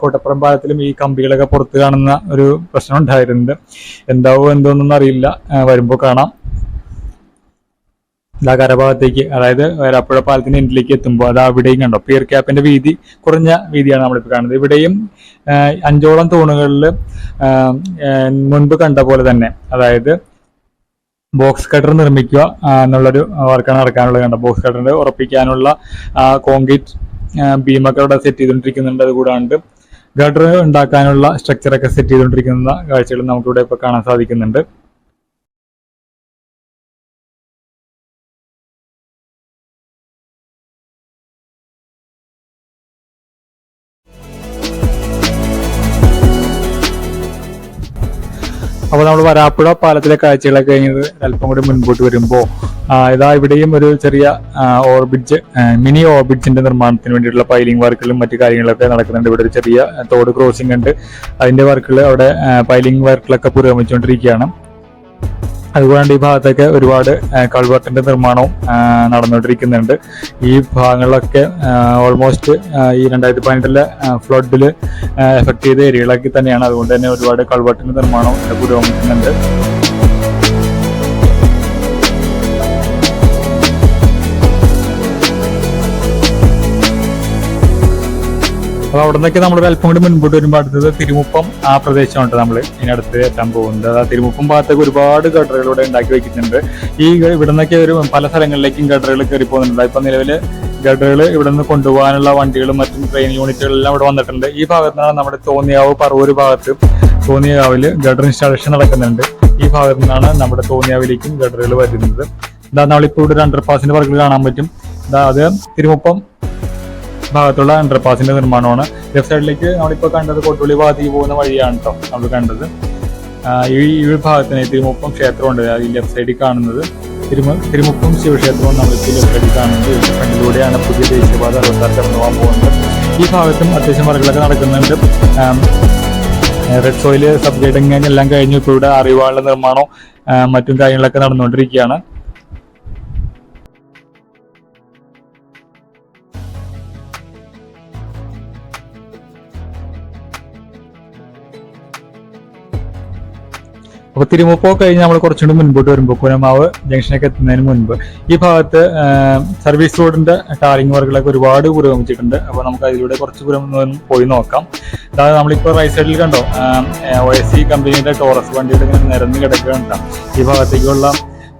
കോട്ടപ്പുറം പാലത്തിലും ഈ കമ്പികളൊക്കെ പുറത്ത് കാണുന്ന ഒരു പ്രശ്നം ഉണ്ടായിരുന്നത് എന്താവോ എന്തോന്നൊന്നും അറിയില്ല. വരുമ്പോൾ കാണാം. ഇതാ കരഭാഗത്തേക്ക് അതായത് വരാപ്പുഴ പാലത്തിന്റെ എൻഡിലേക്ക് എത്തുമ്പോൾ അത് അവിടെയും കണ്ടോ? പിയർ ക്യാപ്പിന്റെ വീതി കുറഞ്ഞ വീതിയാണ് നമ്മളിപ്പോൾ കാണുന്നത്. ഇവിടെയും അഞ്ചോളം തൂണുകളിൽ മുൻപ് കണ്ട പോലെ തന്നെ അതായത് ബോക്സ് കട്ടർ നിർമ്മിക്കുക എന്നുള്ളൊരു വർക്കാണ് നടക്കാനുള്ളത്. കണ്ടത് ബോക്സ് കട്ടറിന്റെ ഉറപ്പിക്കാനുള്ള കോൺക്രീറ്റ് ബീമൊക്കെ അവിടെ സെറ്റ് ചെയ്തുകൊണ്ടിരിക്കുന്നുണ്ട്. അതുകൂടാണ്ട് ഗട്ടർ ഉണ്ടാക്കാനുള്ള സ്ട്രക്ചറൊക്കെ സെറ്റ് ചെയ്തുകൊണ്ടിരിക്കുന്ന കാഴ്ചകൾ നമുക്കിവിടെ ഇപ്പോൾ കാണാൻ സാധിക്കുന്നുണ്ട്. അപ്പോൾ നമ്മൾ വരാപ്പുഴ പാലത്തിലെ കാഴ്ചകളൊക്കെ കഴിഞ്ഞത് അല്പം കൂടി മുൻപോട്ട് വരുമ്പോൾ ഇതാ ഇവിടെയും ഒരു ചെറിയ ഓർബിറ്റ് മിനി ഓർബിഡ്ജിന്റെ നിർമ്മാണത്തിന് വേണ്ടിയിട്ടുള്ള പൈലിംഗ് വർക്കുകളും മറ്റു കാര്യങ്ങളൊക്കെ നടക്കുന്നുണ്ട്. ഇവിടെ ഒരു ചെറിയ തോട് ക്രോസിംഗ് ഉണ്ട്. അതിന്റെ വർക്കുകൾ അവിടെ പൈലിംഗ് വർക്കുകളൊക്കെ പുരോഗമിച്ചുകൊണ്ടിരിക്കുകയാണ്. അതുകൊണ്ട് ഈ ഭാഗത്തൊക്കെ ഒരുപാട് കൾവർട്ടിന്റെ നിർമ്മാണവും നടന്നുകൊണ്ടിരിക്കുന്നുണ്ട്. ഈ ഭാഗങ്ങളിലൊക്കെ ഓൾമോസ്റ്റ് ഈ രണ്ടായിരത്തി പതിനെട്ടിലെ ഫ്ലഡിൽ എഫക്ട് ചെയ്ത ഏരിയകളൊക്കെ തന്നെയാണ്. അതുകൊണ്ട് തന്നെ ഒരുപാട് കൾവർട്ടിന്റെ നിർമ്മാണവും ഇവിടെ പുരോഗമിക്കുന്നുണ്ട്. അപ്പൊ അവിടെ നിന്നൊക്കെ നമ്മൾ അല്പം കൂടി മുൻപോട്ട് വരുമ്പോൾ അടുത്തത് തിരുമുപ്പം ആ പ്രദേശമാണ് നമ്മൾ ഇതിനടുത്ത് എത്താൻ പോകുന്നത്. ആ തിരുമുപ്പം ഭാഗത്തേക്ക് ഒരുപാട് ഗട്ടറുകൾ ഇവിടെ ഉണ്ടാക്കി വെക്കുന്നുണ്ട് ഈ ഇവിടെ നിന്നൊക്കെ ഒരു പല സ്ഥലങ്ങളിലേക്കും ഗട്ടറുകൾ കയറി പോകുന്നുണ്ട്. ഇപ്പൊ നിലവിൽ ഗഡറുകൾ ഇവിടെ നിന്ന് കൊണ്ടുപോകാനുള്ള വണ്ടികളും മറ്റും ട്രെയിൻ യൂണിറ്റുകളെല്ലാം ഇവിടെ വന്നിട്ടുണ്ട്. ഈ ഭാഗത്താണ് നമ്മുടെ തോന്നിയാവ് പറവൂർ ഭാഗത്ത് തോന്നിയാവിൽ ഗഡർ ഇൻസ്റ്റാളേഷൻ നടക്കുന്നുണ്ട്. ഈ ഭാഗത്തു നിന്നാണ് നമ്മുടെ തോന്നിയാവിലേക്കും ഗഡറുകൾ വരുന്നത്. എന്താ നമ്മളിപ്പോൾ ഇവിടെ ഒരു അണ്ടർപാസിന്റെ വർക്കുകൾ കാണാൻ പറ്റും. അത് തിരുമുപ്പം ഭാഗത്തുള്ള അണ്ടർപാസിന്റെ നിർമ്മാണമാണ്. ലെഫ്റ്റ് സൈഡിലേക്ക് നമ്മളിപ്പോൾ കണ്ടത് കൊട്ടുള്ളി ഭാഗത്തേക്ക് പോകുന്ന വഴിയാണ് കേട്ടോ നമ്മൾ കണ്ടത്. ഈ ഈ ഭാഗത്തിന് തിരുമുപ്പം ക്ഷേത്രമുണ്ട്. ഈ ലെഫ്റ്റ് സൈഡിൽ കാണുന്നത്. തിരുമ തിരുമുപ്പം ശിവക്ഷേത്രവും നമ്മളിപ്പോൾ ലെഫ്റ്റ് സൈഡിൽ കാണുന്നത്. ഫ്രണ്ടിലൂടെയാണ് പുതിയ ദേശീയപാത അറുപത്താറ് കടന്നു പോകാൻ പോകുന്നത്. ഈ ഭാഗത്തും അത്യാവശ്യം വർക്കുകളൊക്കെ നടക്കുന്നുണ്ട്. റെഡ് സോയിൽ സബ് ഗൈഡിങ് എല്ലാം കഴിഞ്ഞു. ഇപ്പോൾ ഇവിടെ അറിവാളുടെ നിർമ്മാണവും മറ്റും കാര്യങ്ങളൊക്കെ നടന്നുകൊണ്ടിരിക്കുകയാണ്. അപ്പൊ തിരുമുപ്പോ കഴിഞ്ഞ് നമ്മൾ കുറച്ചുകൂടി മുൻപോട്ട് വരുമ്പോൾ കുനമാവ് ജംഗ്ഷനൊക്കെ എത്തുന്നതിന് മുൻപ് ഈ ഭാഗത്ത് സർവീസ് റോഡിന്റെ ടാറിംഗ് വർക്കുകളൊക്കെ ഒരുപാട് പുരോഗമിച്ചിട്ടുണ്ട്. അപ്പോൾ നമുക്ക് അതിലൂടെ കുറച്ച് പുരോഗമനം പോയി നോക്കാം. അതായത് നമ്മളിപ്പോ റൈറ്റ് സൈഡിൽ കണ്ടോ ഒ എസ് സി കമ്പനിയുടെ ടോറസ് വണ്ടിയുടെ ഇങ്ങനെ നിരന്ന് കിടക്കുകയാണ് ഈ ഭാഗത്തേക്കുള്ള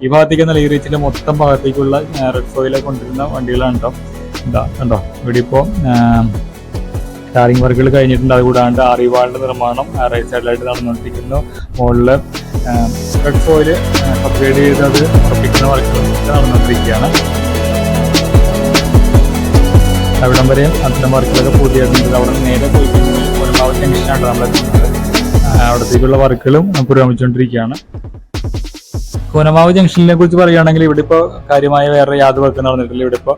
ഈ ഭാഗത്തേക്ക് നല്ല ഈ റീച്ചിന്റെ മൊത്തം ഭാഗത്തേക്കുള്ള റെഡ് സോയിലെ കൊണ്ടിരുന്ന വണ്ടികളാണ് കേട്ടോ എന്താ കണ്ടോ ഇവിടെ ഇപ്പോ ടാറിംഗ് വർക്കുകൾ കഴിഞ്ഞിട്ടുണ്ട്. അതുകൂടാണ്ട് അറിവാളിന്റെ നിർമ്മാണം റൈറ്റ് സൈഡിലായിട്ട് നടന്നുകൊണ്ടിരിക്കുന്നു. മുകളിൽ റെഡ് സോയിൽ അപ്ഗ്രേഡ് അത് ഉറപ്പിക്കുന്ന വർക്കുകൾ നടന്നുകൊണ്ടിരിക്കുകയാണ് അവിടം വരെയും അതിന്റെ വർക്കുകളൊക്കെ പൂർത്തിയായിട്ടുണ്ട്. അവിടെ നേരെ പോയി കഴിഞ്ഞാൽ ഒരുപാട് ജംഗ്ഷനാണ് നമ്മളെത്തുന്നത് അവിടത്തേക്കുള്ള വർക്കുകളും പുരോഗമിച്ചുകൊണ്ടിരിക്കുകയാണ്. കൂനമാവ് ജംഗ്ഷനിനെ കുറിച്ച് പറയുകയാണെങ്കിൽ ഇവിടെ ഇപ്പോൾ കാര്യമായ വേറെ യാതൊരു വർക്ക് നടന്നിട്ടില്ല. ഇവിടെ ഇപ്പോൾ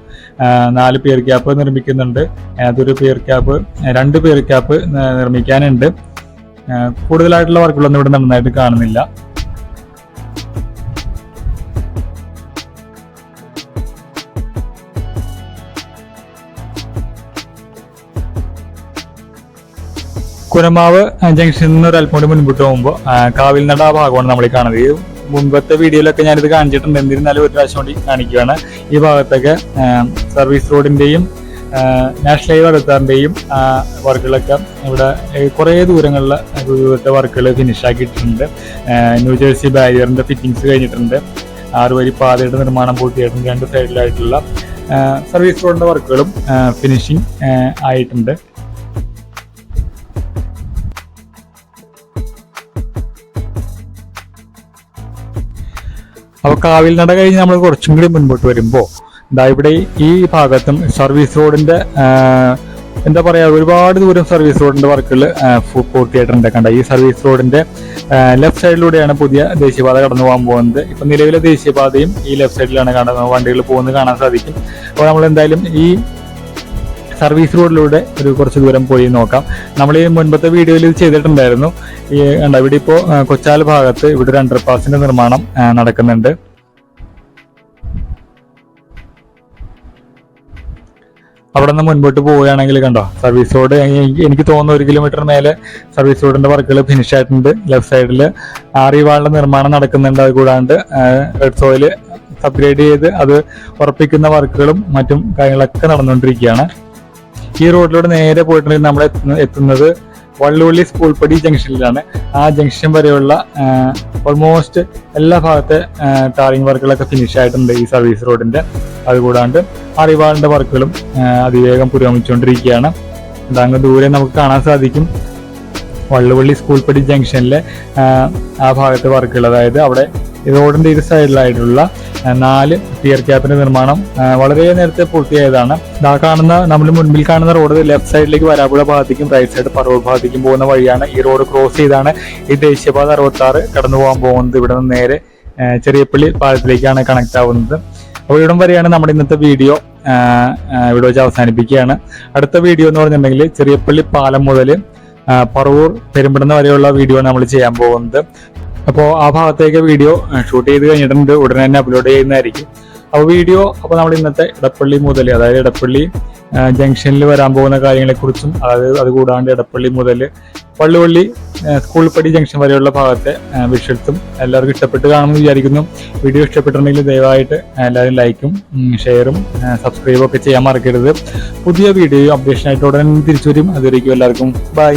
നാല് പേർ ക്യാപ്പ് നിർമ്മിക്കുന്നുണ്ട്. അതൊരു പേർ ക്യാപ്പ് രണ്ട് പേർ ക്യാപ്പ് നിർമ്മിക്കാനുണ്ട്. കൂടുതലായിട്ടുള്ള വർക്കുകളൊന്നും ഇവിടെ നന്നായിട്ട് കാണുന്നില്ല. കുരമാവ് ജംഗ്ഷനിൽ നിന്ന് ഒരു അല്പം കൂടി മുൻപോട്ട് പോകുമ്പോൾ കാവിൽനട ആ ഭാഗമാണ് നമ്മൾ കാണുന്നത്. മുൻപത്തെ വീഡിയോയിലൊക്കെ ഞാനിത് കാണിച്ചിട്ടുണ്ട്. എന്തിരുന്നാലും ഒരു പ്രാവശ്യം കൂടി കാണിക്കുകയാണ്. ഈ ഭാഗത്തൊക്കെ സർവീസ് റോഡിന്റെയും നാഷണൽ ഹൈവേ അടുത്താറിന്റെയും വർക്കുകളൊക്കെ ഇവിടെ കുറേ ദൂരങ്ങളിൽ ദൂരത്തെ വർക്കുകൾ ഫിനിഷ് ആക്കിയിട്ടുണ്ട്. ബാരിയറിന്റെ ഫിറ്റിംഗ്സ് കഴിഞ്ഞിട്ടുണ്ട്. ആറ് വരി പാതയുടെ നിർമ്മാണം പൂർത്തിയായിട്ടുണ്ട്. രണ്ട് സൈഡിലായിട്ടുള്ള സർവീസ് റോഡിന്റെ വർക്കുകളും ഫിനിഷിങ് ആയിട്ടുണ്ട്. അപ്പൊ കാവിൽ നട കഴിഞ്ഞ് നമ്മൾ കുറച്ചും കൂടി മുൻപോട്ട് വരുമ്പോൾ ഇതാ ഇവിടെ ഈ ഭാഗത്തും സർവീസ് റോഡിന്റെ എന്താ പറയാ ഒരുപാട് ദൂരം സർവീസ് റോഡിന്റെ വർക്കുകൾ പൂർത്തിയായിട്ടുണ്ട്. കണ്ട ഈ സർവീസ് റോഡിന്റെ ലെഫ്റ്റ് സൈഡിലൂടെയാണ് പുതിയ ദേശീയപാത കടന്നു പോകാൻ പോകുന്നത്. ഇപ്പൊ നിലവിലെ ദേശീയപാതയും ഈ ലെഫ്റ്റ് സൈഡിലാണ് കാണുന്നത് വണ്ടികൾ പോകുന്നത് കാണാൻ സാധിക്കും. അപ്പോൾ നമ്മൾ എന്തായാലും ഈ സർവീസ് റോഡിലൂടെ ഒരു കുറച്ച് ദൂരം പോയി നോക്കാം. നമ്മൾ ഈ മുൻപത്തെ വീഡിയോയിൽ ഇത് ചെയ്തിട്ടുണ്ടായിരുന്നു. ഈ കണ്ടോ ഇവിടെ ഇപ്പോൾ കൊച്ചാൽ ഭാഗത്ത് ഇവിടെ ഒരു അണ്ടർപാസിന്റെ നിർമ്മാണം നടക്കുന്നുണ്ട്. അവിടെ നിന്ന് മുൻപോട്ട് പോവുകയാണെങ്കിൽ കണ്ടോ സർവീസ് റോഡ് എനിക്ക് തോന്നുന്നു ഒരു കിലോമീറ്റർ മേലെ സർവീസ് റോഡിന്റെ വർക്കുകൾ ഫിനിഷ് ആയിട്ടുണ്ട്. ലെഫ്റ്റ് സൈഡിൽ ആറിവാളിന്റെ നിർമ്മാണം നടക്കുന്നുണ്ട്. അത് കൂടാണ്ട് റെഡ് സോയിൽ അപ്ഗ്രേഡ് ചെയ്ത് അത് ഉറപ്പിക്കുന്ന വർക്കുകളും മറ്റും കാര്യങ്ങളൊക്കെ നടന്നുകൊണ്ടിരിക്കുകയാണ്. ഈ റോഡിലൂടെ നേരെ പോയിട്ടുണ്ടെങ്കിൽ നമ്മൾ എത്തുന്നത് വള്ളുവള്ളി പടി ജംഗ്ഷനിലാണ്. ആ ജംഗ്ഷൻ വരെയുള്ള ഓൾമോസ്റ്റ് എല്ലാ ഭാഗത്തെ ടാറിംഗ് വർക്കുകളൊക്കെ ഫിനിഷ് ആയിട്ടുണ്ട് ഈ സർവീസ് റോഡിന്റെ അതുകൂടാണ്ട് അറിവാളിന്റെ വർക്കുകളും അതിവേഗം പുരോഗമിച്ചുകൊണ്ടിരിക്കുകയാണ്. അതങ്ങ് ദൂരെ നമുക്ക് കാണാൻ സാധിക്കും. വള്ളുവള്ളി സ്കൂൾ പടി ജംഗ്ഷനിലെ ആ, ഭാഗത്തെ വർക്കുകൾ അതായത് അവിടെ റോഡിന്റെ ഇരു സൈഡിലായിട്ടുള്ള നാല് ടിയർ ക്യാപ്പിന്റെ നിർമ്മാണം. വളരെ നേരത്തെ പൂർത്തിയായതാണ്. ഇതാ കാണുന്ന നമ്മൾ മുൻപിൽ കാണുന്ന റോഡ് ലെഫ്റ്റ് സൈഡിലേക്ക് വരാപ്പുഴ ഭാഗത്തേക്കും റൈറ്റ് സൈഡ് പറവൂർ ഭാഗത്തേക്കും പോകുന്ന വഴിയാണ് ഈ റോഡ് ക്രോസ് ചെയ്താണ് ഈ ദേശീയപാത അറുപത്തി ആറ് കടന്നു പോകാൻ പോകുന്നത്. ഇവിടെ നിന്ന് നേരെ ചെറിയപ്പള്ളി പാലത്തിലേക്കാണ് കണക്ട് ആവുന്നത്. അപ്പോൾ ഇവിടം വരെയാണ് നമ്മുടെ ഇന്നത്തെ വീഡിയോ ഇവിടെ വെച്ച് അവസാനിപ്പിക്കുകയാണ്. അടുത്ത വീഡിയോ എന്ന് പറഞ്ഞിട്ടുണ്ടെങ്കിൽ ചെറിയപ്പള്ളി പാലം മുതൽ പറവൂർ പെരുമ്പിടുന്ന വരെയുള്ള വീഡിയോ നമ്മൾ ചെയ്യാൻ പോകുന്നത്. അപ്പോൾ ആ ഭാഗത്തേക്ക് വീഡിയോ ഷൂട്ട് ചെയ്ത് കഴിഞ്ഞിട്ടുണ്ട്. ഉടനെ തന്നെ അപ്ലോഡ് ചെയ്യുന്നതായിരിക്കും. അപ്പോൾ വീഡിയോ അപ്പോൾ നമ്മൾ ഇന്നത്തെ ഇടപ്പള്ളി മുതൽ അതായത് ഇടപ്പള്ളി ജംഗ്ഷനിൽ വരാൻ പോകുന്ന കാര്യങ്ങളെക്കുറിച്ചും അതായത് അതുകൂടാണ്ട് ഇടപ്പള്ളി മുതൽ പള്ളുവള്ളി സ്കൂൾ പടി ജംഗ്ഷൻ വരെയുള്ള ഭാഗത്തെ വിഷ്വൽസും എല്ലാവർക്കും ഇഷ്ടപ്പെട്ട് കാണുമെന്ന് വിചാരിക്കുന്നു. വീഡിയോ ഇഷ്ടപ്പെട്ടിട്ടുണ്ടെങ്കിൽ ദയവായിട്ട് എല്ലാവരും ലൈക്കും ഷെയറും സബ്സ്ക്രൈബും ഒക്കെ ചെയ്യാൻ മറക്കരുത്. പുതിയ വീഡിയോ അപ്ഡേഷൻ ആയിട്ട് ഉടനെ തിരിച്ചു വരും. അതുവരേക്കും എല്ലാവർക്കും ബൈ